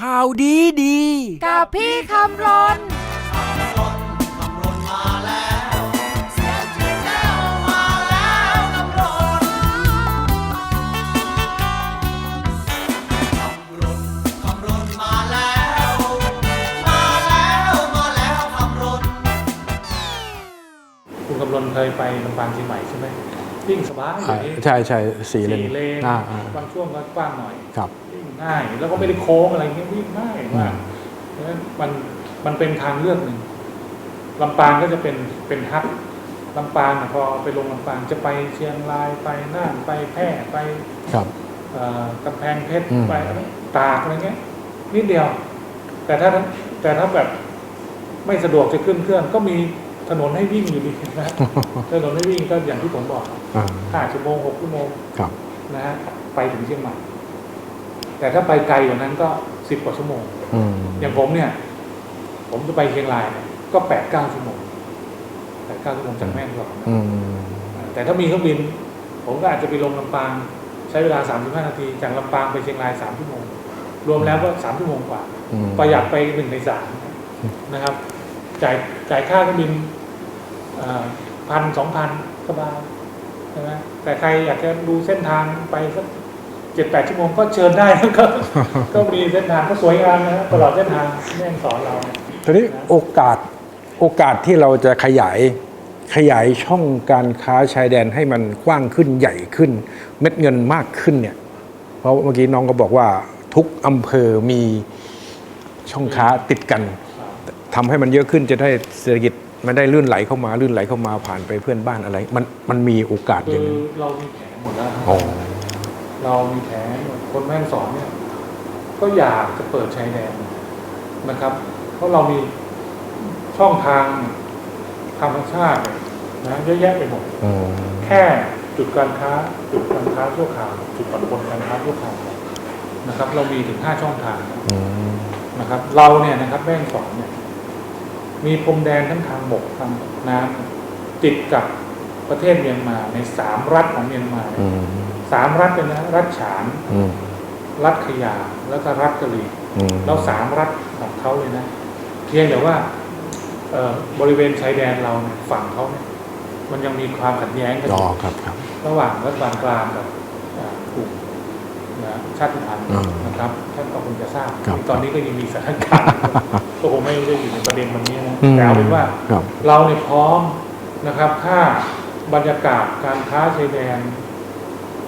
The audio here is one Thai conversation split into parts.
ข่าวดีดี กับพี่คำรนคุณกำลนเคยไปลำปางเชียงใหม่ใช่ไหมวิ่งสบายออ่าย่างนี้ใช่ใช่สี่เลนสี่เลนอ่าอ่าบางช่วงก็กว้างหน่อย ครับวิ่ งง่าย แล้วก็ไม่ได้โค้งอะไรเงี้ยวิ่งง่ายมากเพราะฉะนั้นมันมันเป็นทางเลือกหนึ่งลำปางก็จะเป็นเป็นฮับลำปางน่ะพอไปลงลำปางจะไปเชียงรายไปน่านไปแพร่ไปครับเอ่อกำแพงเพชรอืมไปอะไรตากอะไรเงี้ยนิดเดียว แต่ถ้าแต่ถ้าแบบไม่สะดวกจะขึ้นเครื่องก็มีถนนให้วิ่งอยู่ดีนะถนนให้วิ่งก็อย่างที่ผมบอกอ่าห้าชั่วโมงหกชั่วโมงครับนะฮะไปถึงเชียงใหม่ แต่ถ้าไปไกลกว่านั้นก็สิบกว่าชั่วโมงอืมอย่างผมเนี่ย ผมจะไปเชียงรายเนี่ยก็แปดเก้าชั่วโมงแปดเก้าชั่วโมงจากแม่กลอนนะอืมแต่ถ้ามีเครื่องบิน ผมก็อาจจะไปลงลำปาง ใช้เวลาสามสิบห้านาที จากลำปางไปเชียงรายสามชั่วโมง รวมแล้วก็สามชั่วโมงกว่าอืมประหยัดไปหนึ่งในสามนะครับ จ่ายจ่ายค่าเครื่องบินพันสองพันสบายใช่ไหมแต่ใครอยากจะดูเส้นทางไปสักเจ็ดแปดชั่วโมงก็เชิญได้ก็ก็มีเส้นทางก็สวยงามนะตลอดเส้นทางแม่งสอนเราเนี่ยทีนี้โอกาสโอกาสที่เราจะขยายขยายช่องการค้าชายแดนให้มันกว้างขึ้นใหญ่ขึ้น เม็ดเงินมากขึ้นเนี่ย เพราะเมื่อกี้น้องก็บอกว่าทุกอำเภอมีช่องค้าติดกันทำให้มันเยอะขึ้นจะได้เศรษฐกิจมันได้ลื่นไหลเข้ามาลื่นไหลเข้ามาผ่านไปเพื่อนบ้านอะไร มันมันมีโอกาสอคืย่างอนั้นเรามีแผนหมดแล้วครับอ๋อ เรามีแผนคนแม่งสอนเนี่ย ก็อยากจะเปิดชายแดนนะครับ เพราะเรามีช่องทางธรรมชาตินะเยอะแยะไปหมดอืมแค่จุดการค้า จุดการค้าชั่วคราวจุดผ่อนปลนการค้าชั่วคราวนะครับ เรามีถึงห้าช่องทางอืมนะครับ เราเนี่ยนะครับแม่งสอนเนี่ย มีพรมแดนทั้งทางบกทางน้ำติดกับ ประเทศเมียนมาในสามรัฐของเมียนมาอืมสามรัฐเป็นนะรัฐฉานอืมรัฐขยาแล้วก็รัฐกะหรี่อืมเราสามรัฐของเขาเลยนะเพียงแต่ว่าเอ่อบริเวณชายแดนเราเนี่ยฝั่งเขาเนี่ยมันยังมีความขัดแย้งกันออ๋อยู่ครับครับระหว่างรัฐบาลกลางกับอ่ากลุ่มนะชาติพันธุ์อืมนะครับท่านก็คงจะทราบครับตอนนี้ก็ยังมีสถานการณ์ก็คงไม่ได้อยู่ในประเด็นวันนี้นะอืมแต่เอาเป็นว่าครับเราเนี่ยพร้อมนะครับ ถ้า บรรยากาศการค้าชายแดน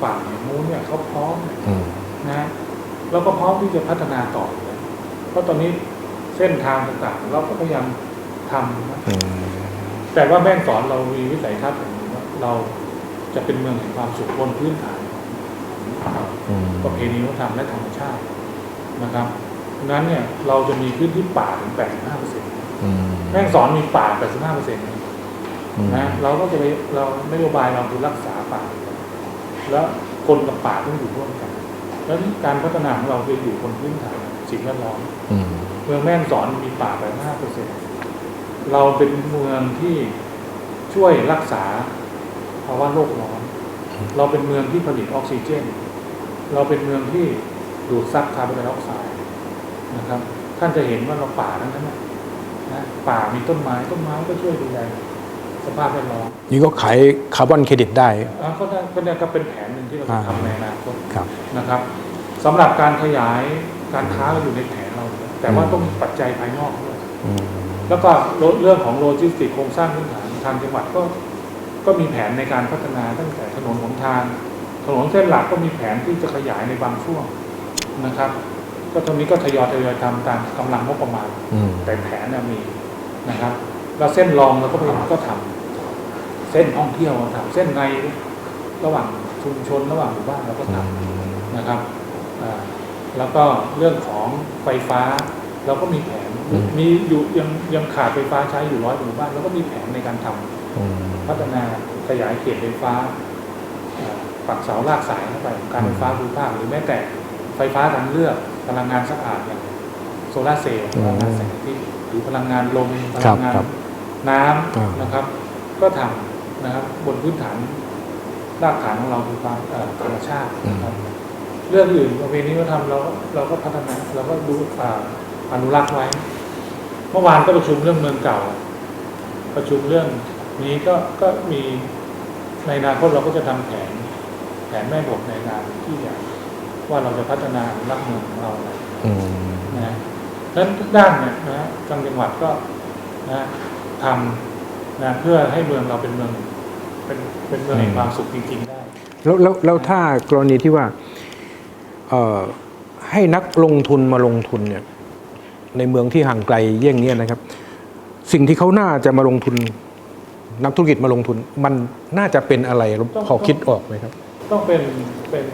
ฝั่งอย่างนู้นเนี่ยเขาพร้อมอืมนะเราก็พร้อมที่จะพัฒนาต่ออยู่แล้วเพราะตอนนี้เส้นทางต่างๆ เราก็พยายามทำนะอืมแต่ว่าแม่งสอนเรามีวิสัยทัศน์อย่างนี้ว่าเราจะเป็นเมืองแห่งความสุขบนพื้นฐานของอืมประเพณีวัฒนธรรมและธรรมชาตินะครับดังนั้นเนี่ยเราจะมีพื้นที่ป่าถึง85เปอร์เซ็นต์อืมแม่งสอนมีป่า85เปอร์เซ็ นต์อืมนะเราก็จะไปเรานโยบายเราคือรักษาป่า แล้วคนกับป่าต้องอยู่ร่วมกัน แล้วการพัฒนาของเราจะอยู่บนพื้นฐานสิ่งแวดล้อมอืมเมืองแม่ฮ่องสอนมีป่าไปห้าเปอร์เซ็นเราเป็นเมืองที่ช่วยรักษาภาวะโลกร้อน เราเป็นเมืองที่ผลิตออกซิเจน เราเป็นเมืองที่ดูดซับคาร์บอนไดออกไซด์นะครับ ท่านจะเห็นว่าเราป่าทั้งนั้นนะนะป่ามีต้นไม้ต้นไม้ก็ช่วยดูแล สภาพแวดล้อมนี่ก็ขายคาร์บอนเครดิตได้อ่าก็ได้ก็ได้ก็เป็นแผนหนึ่งที่เราจะอ่าทำในอนาคตครับนะครับสำหรับการขยายการค้าเราอยู่ในแผนเราอยู่แล้วแต่ว่าอืมต้องมีปัจจัยภายนอกด้วยอืมแล้วก็เรื่องของโลจิสติกโครงสร้างพื้นฐานทางจังหวัดก็ก็มีแผนในการพัฒนาตั้งแต่ถนนหนทาง ถนนเส้นหลักก็มีแผนที่จะขยายในบางช่วงนะครับ ก็ตรงนี้ก็ทยอยทยอยทำตามกำลังงบประมาณอืมแต่แผนน่ะมีนะครับ แล้วเส้นรองเราก็พยายามก็ทำ เส้นท่องเที่ยวเราทำเส้นในระหว่างชุมชนระหว่างหมู่บ้านเราก็ทำนะครับอ่าแล้วก็เรื่องของไฟฟ้า เราก็มีแผนอืมมีอยู่ยังยังขาดไฟฟ้าใช้อยู่ร้อยหมู่บ้านเราก็มีแผนในการทำอืมพัฒนาขยายเขตไฟฟ้าอ่าปักเสาลากสายเข้าไปของการไฟฟ้าภูมิภาคหรือแม้แต่ไฟฟ้าทางเลือกพลังงานสะอาดอย่างโซลาร์เซลล์พลังงานแสงอาทิตย์หรือพลังงานลมพลังงานครับน้อ่าำนะครับ ก็ทำ นะครับ บนพื้นฐานรากฐานของเราคือความเอ่อธรรมชาตินะครับเรื่องอื่นประเพณีวัฒนธรรมเราเราก็พัฒนาเราก็ดูอ่าอนุรักษ์ไว้ เมื่อวานก็ประชุมเรื่องเมืองเก่า ประชุมเรื่องนี้ก็ก็มีในอนาคตเราก็จะทำแผน แผนแม่บทในงานที่อยากว่าเราจะพัฒนาอนุรักษ์เมืองของเรานะอืมนะดังนั้นทุกด้านเนี่ยนะทางจังหวัดก็นะทำนะเพื่อให้เมืองเราเป็นเมือง เป็นเป็นเมืองแห่งความสุขจริงๆได้แล้วแล้วแล้วถ้ากรณีที่ว่าเอ่อให้นักลงทุนมาลงทุนเนี่ยในเมืองที่ห่างไกลเยี่ยงเนี้ยนะครับ สิ่งที่เขาน่าจะมาลงทุน นักธุรกิจมาลงทุน มันน่าจะเป็นอะไรต้องพอคิดออกไหมครับ ต้องเป็นเป็น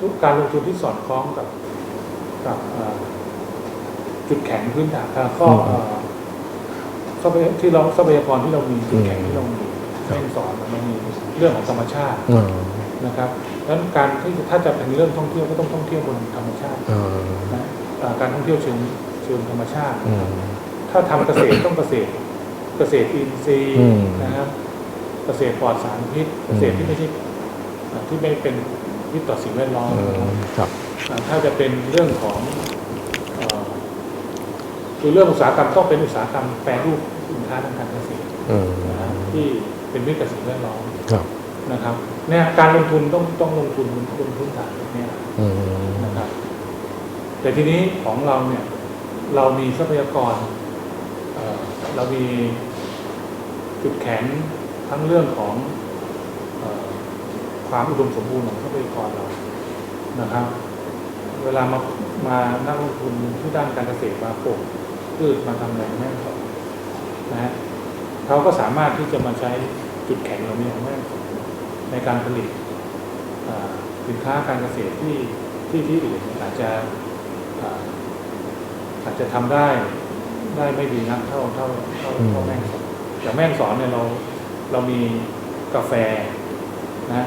ทุกการลงทุนที่สอดคล้องกับกับเอ่อจุดแข็งพื้นฐานอ่าข้ออืมเอ่อ ทรัพยที่เราทรัพยากรที่เรามีจุดแข็งอืมที่เรามีแม่งสอนมันมีเรื่องของธรรมชาติอ่านะครับดังนั้นการที่ถ้าจะเป็นเรื่องท่องเที่ยวก็ต้องท่องเที่ยวบนธรรมชาติอ่านะอ่าการท่องเที่ยวเชิงเชิงธรรมชาติอืมถ้าทำเกษตรต้องเกษตร เกษตรอินทรีย์อืมนะครับ เกษตรปลอดสารพิษ เกษตรที่ไม่ใช่อ่าที่ไม่เป็นพิษต่อสิ่งแวดล้อมเออครับอ่าถ้าจะเป็นเรื่องของเอ่อ คือเรื่องอุตสาหกรรมต้องเป็นอุตสาหกรรมแปรรูปสินค้าทางการเกษตรอืมนะที่เป็นมิตรกับสิ่งแวดล้อมครับนะครับเนี่ยการลงทุนต้องต้องลงทุนบนพื้นฐานแบบเนี้ยอืมนะครับ แต่ทีนี้ของเราเนี่ย เรามีทรัพยากรเอ่อเรามีจุดแข็งทั้งเรื่องของเออความอุดมสมบูรณ์ของทรัพยากรเรานะครับ เวลามามานักลงทุนที่ด้านการเกษตรมาปลูก พืชมาทำแรงแม่งสอนนะฮะเขาก็สามารถที่จะมาใช้จุดแข็งเหล่านี้ของแม่งสอนในการผลิตอ่าสินค้าการเกษตรที่ที่ที่อื่นอาจจะอ่าอาจจะทำได้ได้ไม่ดีนักเท่าเท่าเท่าเท่าแม่งสอนอย่างแม่งสอนเนี่ยเราเรามีกาแฟนะ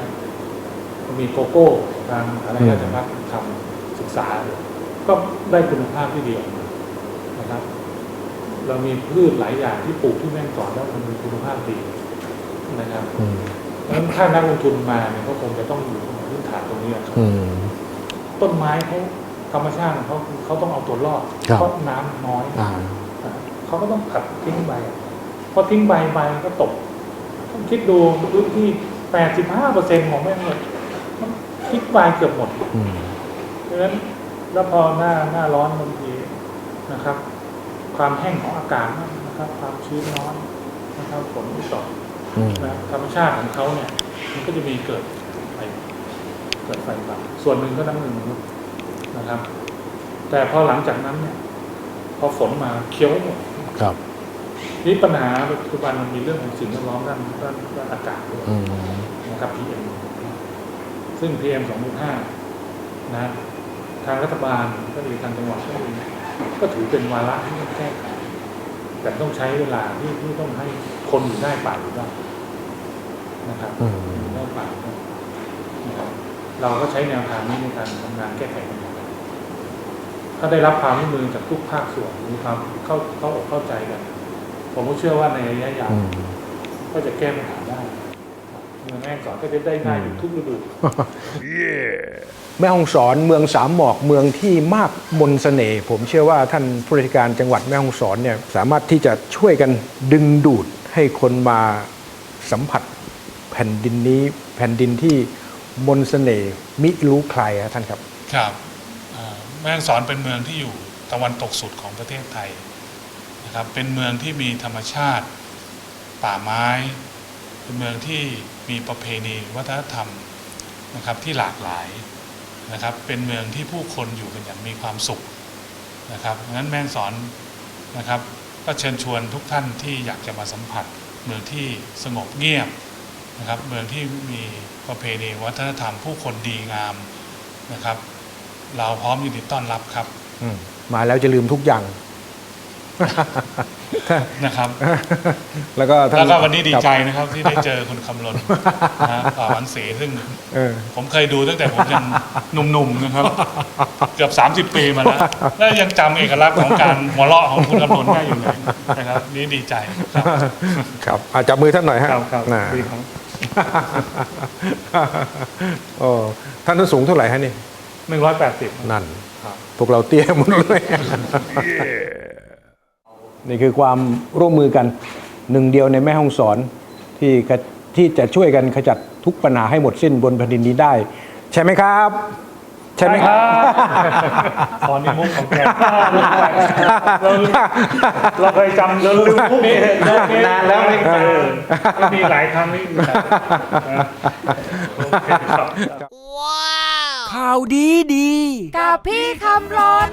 เรามีโกโก้ทางอะไรราชพัฒน์ทำศึกษา ก็ได้คุณภาพที่ดีออกมานะครับ เรามีพืชหลายอย่างที่ปลูกที่แม่งสอนแล้วมันมีคุณภาพดีนะครับอืมเพราะฉะนั้นถ้านักลงทุนมาเนี่ยก็คงจะต้องอยู่บนพื้นฐานตรงนี้ครับอืมต้นไม้เขาธรรมชาติของเขาเขาต้องเอาตัวรอดครับเพราะน้ำน้อยอ่าอ่าเขาก็ต้องขัดทิ้งใบพอทิ้งใบใบก็ตกต้องคิดดูพื้นที่แปดสิบห้าเปอร์เซ็นของแม่งเลยมันทิ้งใบเกือบหมดอืมเพราะฉะนั้นแล้วพอหน้าหน้าร้อนบางทีนะครับ ความแห้งของอากาศนะครับ ความชื้นน้อยนะครับฝนไม่ตกอืมนะธรรมชาติของเขาเนี่ย มันก็จะมีเกิดไฟเกิดไฟป่าส่วนหนึ่งก็น้ำหนึ่งมนุษย์นะครับ แต่พอหลังจากนั้นเนี่ย พอฝนมาเคี้ยวหมดครับนี่ปัญหาปัจจุบันมันมีเรื่องของสิ่งแวดล้อมด้านด้านด้านอากาศด้วยอืมนะครับ PM ซึ่ง PM 2.5นะทางรัฐบาลก็ดีทางจังหวัดก็ดี ก็ถือเป็นวาระที่ต้องแก้ไขแต่ต้องใช้เวลาที่ที่ต้องให้คนอยู่ได้ป่าอยู่ได้นะครับอืมอยู่ได้ป่าอยู่ได้นะครับเราก็ใช้แนวทางนี้ในการทำงานแก้ไขปัญหาถ้าได้รับความร่วมมือจากทุกภาคส่วนมีความเข้าเข้าอกเข้าใจกัน ผมก็เชื่อว่าในระยะยาวอืมก็จะแก้ปัญหาได้เมืองแม่งสอนก็จะได้ง่ายอยู่ทุกฤดู แม่ฮ่องสอนเมืองสามหมอกเมืองที่มากมนต์เสน่ห์ผมเชื่อว่าท่านผู้ราชการจังหวัดแม่ฮ่องสอนเนี่ยสามารถที่จะช่วยกันดึงดูดให้คนมาสัมผัสแผ่นดินนี้แผ่นดินที่มนต์เสน่ห์มิรู้ใครอะท่านครับครับแม่ฮ่องสอนเป็นเมืองที่อยู่ตะวันตกสุดของประเทศไทยนะครับเป็นเมืองที่มีธรรมชาติป่าไม้ เป็นเมืองที่มีประเพณีวัฒนธรรมนะครับที่หลากหลาย นะครับเป็นเมืองที่ผู้คนอยู่กันอย่างมีความสุขนะครับงั้นแม่งสอนนะครับก็เชิญชวนทุกท่านที่อยากจะมาสัมผัส เมืองที่สงบเงียบนะครับเมืองที่มีประเพณีวัฒนธรรมผู้คนดีงามนะครับ เราพร้อมยินดีต้อนรับครับ อืมมาแล้วจะลืมทุกอย่าง นะครับ แล้วก็ท่านแล้วก็วันนี้ดีใจครับนะครับที่ได้เจอคุณคำลนนะฮะป่าวันเสซึ่งเออผมเคยดูตั้งแต่ผมยังหนุ่มๆนะครับ เกือบ30 ปีมาแล้ว แล้วยังจำเอกลักษณ์ของการหัวเราะของคุณคำลนได้อยู่เลยนะครับ นี่ดีใจครับครับอาจับมือท่านหน่อยฮะครับครับน่ะดีครับโอ้ท่านนั้นสูงเท่าไหร่ฮะนี่หนึ่งร้อยแปดสิบนั่นครับพวกเราเตี้ยหมดเลย นี่คือความร่วมมือกันหนึ่งเดียวในแม่ห้องสอนที่กะที่จะช่วยกันขจัดทุกปัญหาให้หมดสิ้นบนแผ่นดินนี้ได้ ใช่ไหมครับ ใช่ไหมครับตอนนี้มุกของแกเราเราเคยจำเราลืมมุกนี้นานแล้วไม่เออมันมีหลายครั้งนี่โอเคครับข่าวดีดี กับพี่คำรน